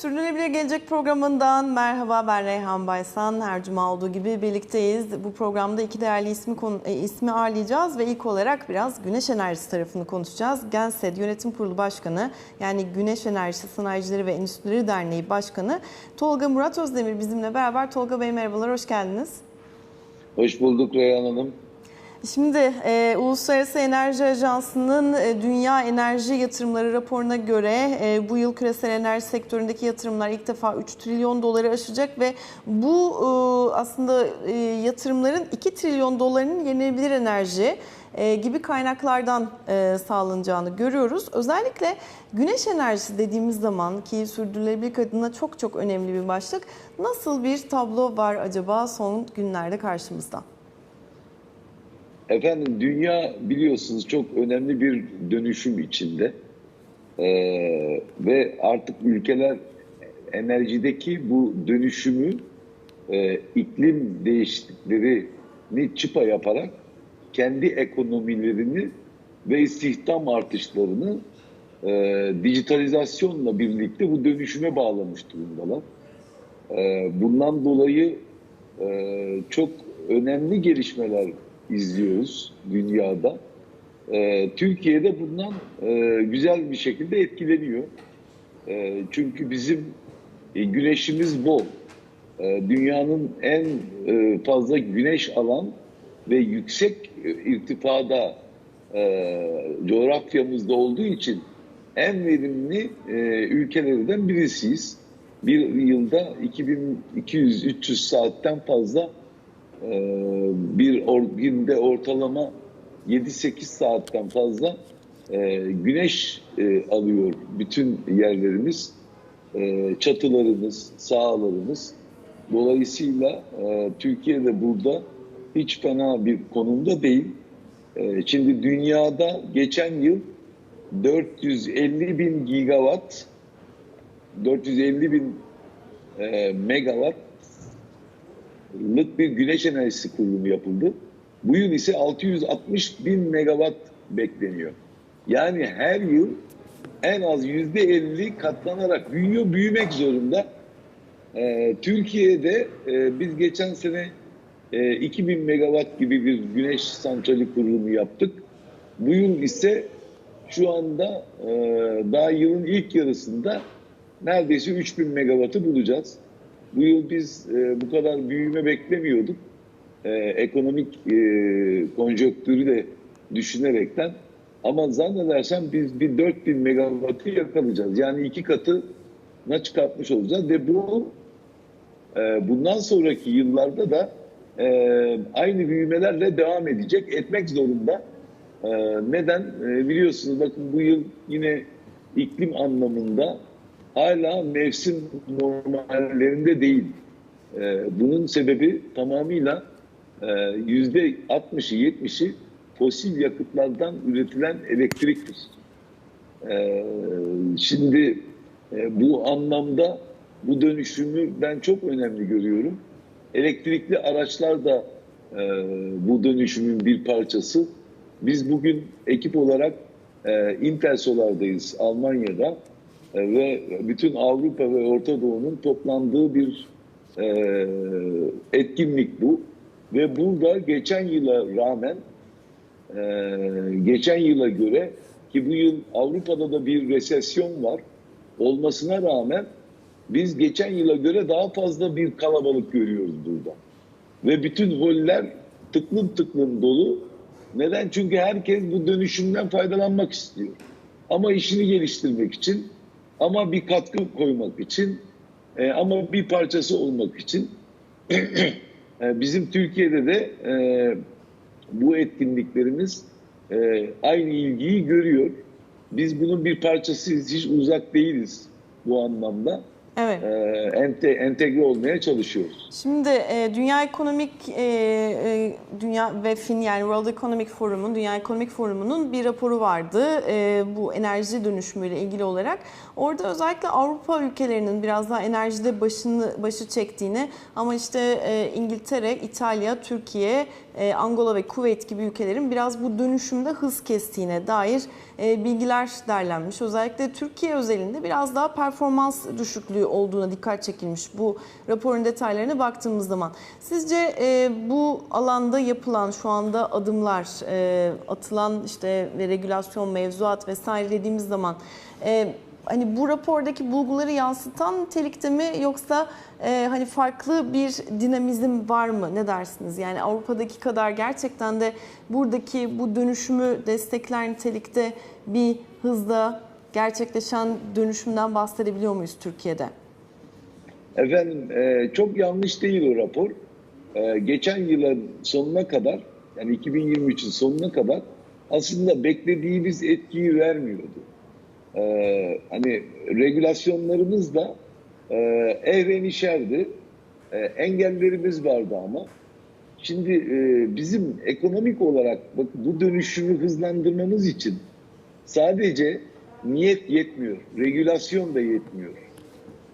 Sürdürülebilir Gelecek programından merhaba ben Reyhan Baysan. Her cuma olduğu gibi birlikteyiz. Bu programda iki değerli ismi konu, e, ismi ağırlayacağız ve ilk olarak biraz güneş enerjisi tarafını konuşacağız. Gensed Yönetim Kurulu Başkanı yani Güneş Enerjisi Sanayicileri ve Endüstrileri Derneği Başkanı Tolga Murat Özdemir bizimle beraber. Tolga Bey merhabalar, hoş geldiniz. Hoş bulduk Reyhan Hanım. Şimdi e, Uluslararası Enerji Ajansı'nın e, Dünya Enerji Yatırımları raporuna göre e, bu yıl küresel enerji sektöründeki yatırımlar ilk defa 3 trilyon doları aşacak ve bu e, aslında e, yatırımların 2 trilyon dolarının yenilenebilir enerji e, gibi kaynaklardan e, sağlanacağını görüyoruz. Özellikle güneş enerjisi dediğimiz zaman ki sürdürülebilirlik adına çok çok önemli bir başlık. Nasıl bir tablo var acaba son günlerde karşımızda? Efendim dünya biliyorsunuz çok önemli bir dönüşüm içinde. Ee, ve artık ülkeler enerjideki bu dönüşümü e, iklim değişikliklerini çıpa yaparak kendi ekonomilerini ve istihdam artışlarını e, dijitalizasyonla birlikte bu dönüşüme bağlamış durumdalar. E, bundan dolayı e, çok önemli gelişmeler izliyoruz dünyada. E, Türkiye'de bundan e, güzel bir şekilde etkileniyor. E, çünkü bizim e, güneşimiz bol. E, dünyanın en e, fazla güneş alan ve yüksek irtifada e, coğrafyamızda olduğu için en verimli e, ülkelerden birisiyiz. Bir yılda 2200-300 saatten fazla bir or, günde ortalama 7-8 saatten fazla e, güneş e, alıyor bütün yerlerimiz, e, çatılarımız, sahalarımız. Dolayısıyla e, Türkiye'de burada hiç fena bir konumda değil. E, şimdi dünyada geçen yıl 450 bin gigawatt, 450 bin e, megawatt lık bir güneş enerjisi kurulumu yapıldı. Bu yıl ise 660 bin megawatt bekleniyor. Yani her yıl en az yüzde 50 katlanarak büyüyor, büyümek zorunda. Ee, Türkiye'de e, biz geçen sene e, 2000 megawatt gibi bir güneş santrali kurulumu yaptık. Bu yıl ise şu anda e, daha yılın ilk yarısında neredeyse 3000 megawattı bulacağız. Bu yıl biz e, bu kadar büyüme beklemiyorduk. E, ekonomik e, konjonktürü de düşünerekten. Ama zannedersem biz bir 4000 megawattı yakalayacağız. Yani iki katına çıkartmış olacağız ve bu e, bundan sonraki yıllarda da e, aynı büyümelerle devam edecek, etmek zorunda. E, neden? E, biliyorsunuz bakın bu yıl yine iklim anlamında hala mevsim normallerinde değil. Ee, bunun sebebi tamamıyla e, yüzde 60'ı 70'i fosil yakıtlardan üretilen elektriktir. Ee, şimdi e, bu anlamda bu dönüşümü ben çok önemli görüyorum. Elektrikli araçlar da e, bu dönüşümün bir parçası. Biz bugün ekip olarak Intersolar'dayız Almanya'da. E, ve bütün Avrupa ve Orta Doğu'nun toplandığı bir e, etkinlik bu. Ve burada geçen yıla rağmen e, geçen yıla göre ki bu yıl Avrupa'da da bir resesyon var olmasına rağmen biz geçen yıla göre daha fazla bir kalabalık görüyoruz burada. Ve bütün holler tıklım tıklım dolu. Neden? Çünkü herkes bu dönüşümden faydalanmak istiyor. Ama işini geliştirmek için ama bir katkı koymak için e, ama bir parçası olmak için e, bizim Türkiye'de de e, bu etkinliklerimiz e, aynı ilgiyi görüyor. Biz bunun bir parçasıyız, hiç uzak değiliz bu anlamda evet. e, ente, entegre olmaya çalışıyoruz. Şimdi e, Dünya Ekonomik e, e, Dünya ve Fin yani World Economic Forum'un Dünya Ekonomik Forumu'nun bir raporu vardı e, bu enerji dönüşümüyle ilgili olarak. Orada özellikle Avrupa ülkelerinin biraz daha enerjide başını başı çektiğini ama işte e, İngiltere, İtalya, Türkiye e, Angola ve Kuveyt gibi ülkelerin biraz bu dönüşümde hız kestiğine dair e, bilgiler derlenmiş. Özellikle Türkiye özelinde biraz daha performans düşüklüğü olduğuna dikkat çekilmiş bu raporun detaylarına baktığımız zaman. Sizce e, bu alanda yapılan şu anda adımlar, atılan işte ve regülasyon, mevzuat vesaire dediğimiz zaman hani bu rapordaki bulguları yansıtan telikte mi yoksa e, hani farklı bir dinamizm var mı? Ne dersiniz? Yani Avrupa'daki kadar gerçekten de buradaki bu dönüşümü destekler nitelikte bir hızda gerçekleşen dönüşümden bahsedebiliyor muyuz Türkiye'de? Efendim e, çok yanlış değil o rapor. E, geçen yılın sonuna kadar yani 2023'ün sonuna kadar aslında beklediğimiz etkiyi vermiyordu. E, hani regülasyonlarımız da e, ehvenişerdi. E, engellerimiz vardı ama. Şimdi e, bizim ekonomik olarak bak, bu dönüşümü hızlandırmamız için sadece niyet yetmiyor, regülasyon da yetmiyor.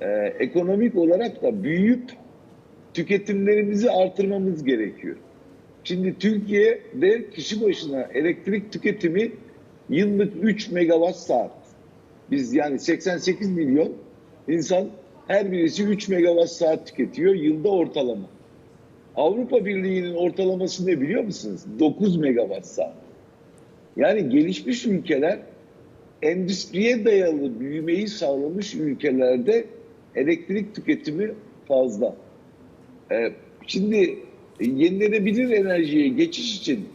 Ee, ekonomik olarak da büyüyüp tüketimlerimizi artırmamız gerekiyor. Şimdi Türkiye'de kişi başına elektrik tüketimi yıllık 3 megawatt saat. Biz yani 88 milyon insan her birisi 3 megawatt saat tüketiyor yılda ortalama. Avrupa Birliği'nin ortalaması ne biliyor musunuz? 9 megawatt saat. Yani gelişmiş ülkeler endüstriye dayalı büyümeyi sağlamış ülkelerde elektrik tüketimi fazla. Ee, şimdi yenilenebilir enerjiye geçiş için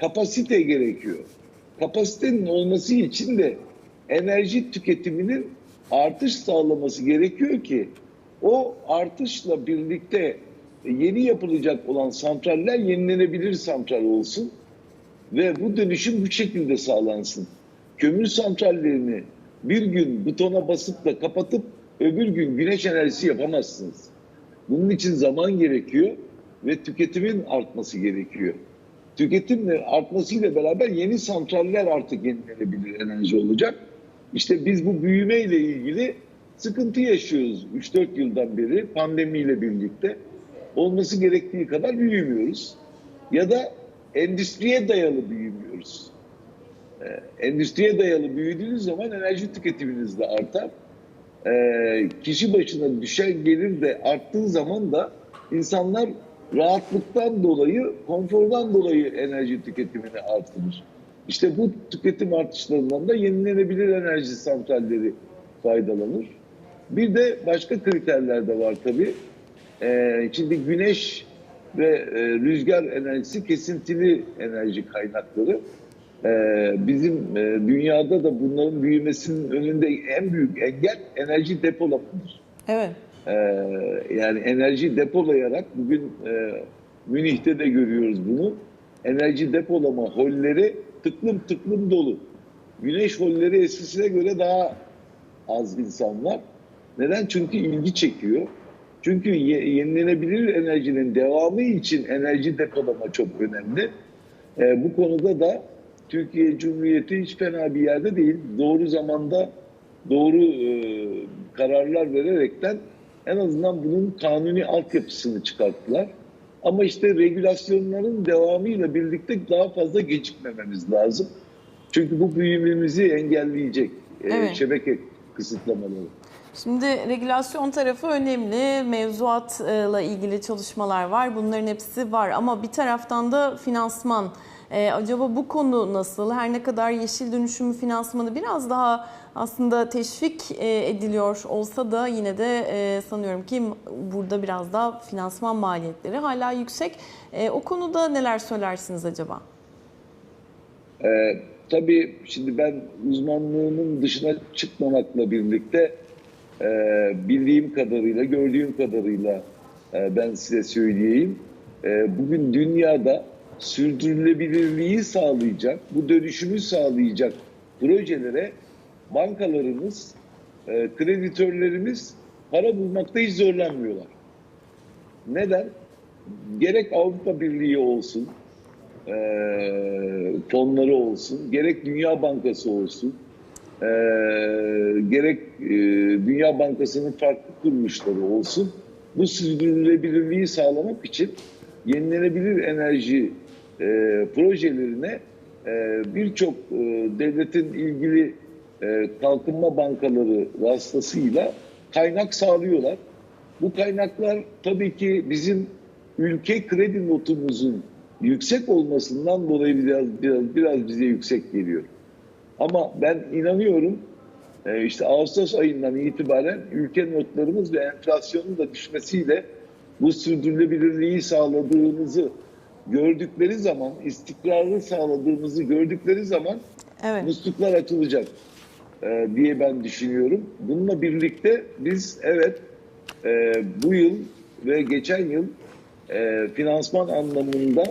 kapasite gerekiyor. Kapasitenin olması için de enerji tüketiminin artış sağlaması gerekiyor ki o artışla birlikte yeni yapılacak olan santraller yenilenebilir santral olsun ve bu dönüşüm bu şekilde sağlansın. Kömür santrallerini bir gün butona basıp da kapatıp öbür gün güneş enerjisi yapamazsınız. Bunun için zaman gerekiyor ve tüketimin artması gerekiyor. Tüketimin artmasıyla beraber yeni santraller artık yenilenebilir enerji olacak. İşte biz bu büyümeyle ilgili sıkıntı yaşıyoruz 3-4 yıldan beri pandemiyle birlikte. Olması gerektiği kadar büyümüyoruz. Ya da endüstriye dayalı büyümüyoruz. Ee, endüstriye dayalı büyüdüğünüz zaman enerji tüketiminiz de artar. Ee, kişi başına düşen gelir de arttığı zaman da insanlar rahatlıktan dolayı, konfordan dolayı enerji tüketimini artırır. İşte bu tüketim artışlarından da yenilenebilir enerji santralleri faydalanır. Bir de başka kriterler de var tabii. Ee, şimdi güneş ve e, rüzgar enerjisi kesintili enerji kaynakları. Ee, bizim e, dünyada da bunların büyümesinin önünde en büyük engel enerji depolamadır. Evet. Ee, yani enerji depolayarak bugün e, Münih'te de görüyoruz bunu. Enerji depolama holleri tıklım tıklım dolu. Güneş holleri eskisine göre daha az insan var. Neden? Çünkü ilgi çekiyor. Çünkü yenilenebilir enerjinin devamı için enerji depolama çok önemli. E, bu konuda da Türkiye Cumhuriyeti hiç fena bir yerde değil. Doğru zamanda doğru e, kararlar vererekten en azından bunun kanuni altyapısını çıkarttılar. Ama işte regülasyonların devamıyla birlikte daha fazla gecikmememiz lazım. Çünkü bu büyümemizi engelleyecek e, Evet. şebeke kısıtlamaları. Şimdi regülasyon tarafı önemli. Mevzuatla ilgili çalışmalar var. Bunların hepsi var. Ama bir taraftan da finansman. Ee, acaba bu konu nasıl? Her ne kadar yeşil dönüşümü finansmanı biraz daha aslında teşvik e, ediliyor olsa da yine de e, sanıyorum ki burada biraz daha finansman maliyetleri hala yüksek. E, o konuda neler söylersiniz acaba? Ee, tabii şimdi ben uzmanlığımın dışına çıkmamakla birlikte e, bildiğim kadarıyla, gördüğüm kadarıyla e, ben size söyleyeyim. E, bugün dünyada sürdürülebilirliği sağlayacak, bu dönüşümü sağlayacak projelere bankalarımız, e, kreditörlerimiz para bulmakta hiç zorlanmıyorlar. Neden? Gerek Avrupa Birliği olsun, e, fonları olsun, gerek Dünya Bankası olsun, e, gerek e, Dünya Bankası'nın farklı kuruluşları olsun, bu sürdürülebilirliği sağlamak için yenilenebilir enerji e, projelerine e, birçok e, devletin ilgili e, kalkınma bankaları vasıtasıyla kaynak sağlıyorlar. Bu kaynaklar tabii ki bizim ülke kredi notumuzun yüksek olmasından dolayı biraz biraz, biraz bize yüksek geliyor. Ama ben inanıyorum e, işte Ağustos ayından itibaren ülke notlarımız ve enflasyonun da düşmesiyle bu sürdürülebilirliği sağladığımızı gördükleri zaman, istikrarı sağladığımızı gördükleri zaman Evet. musluklar açılacak e, diye ben düşünüyorum. Bununla birlikte biz evet e, bu yıl ve geçen yıl e, finansman anlamında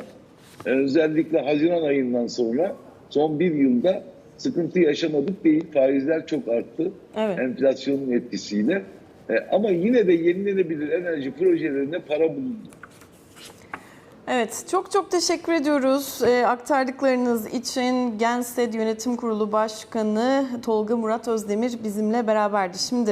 e, özellikle Haziran ayından sonra son bir yılda sıkıntı yaşamadık değil. Faizler çok arttı Evet. enflasyonun etkisiyle. E, ama yine de yenilenebilir enerji projelerine para bulundu. Evet, çok çok teşekkür ediyoruz e, aktardıklarınız için. Gensted Yönetim Kurulu Başkanı Tolga Murat Özdemir bizimle beraberdi. Şimdi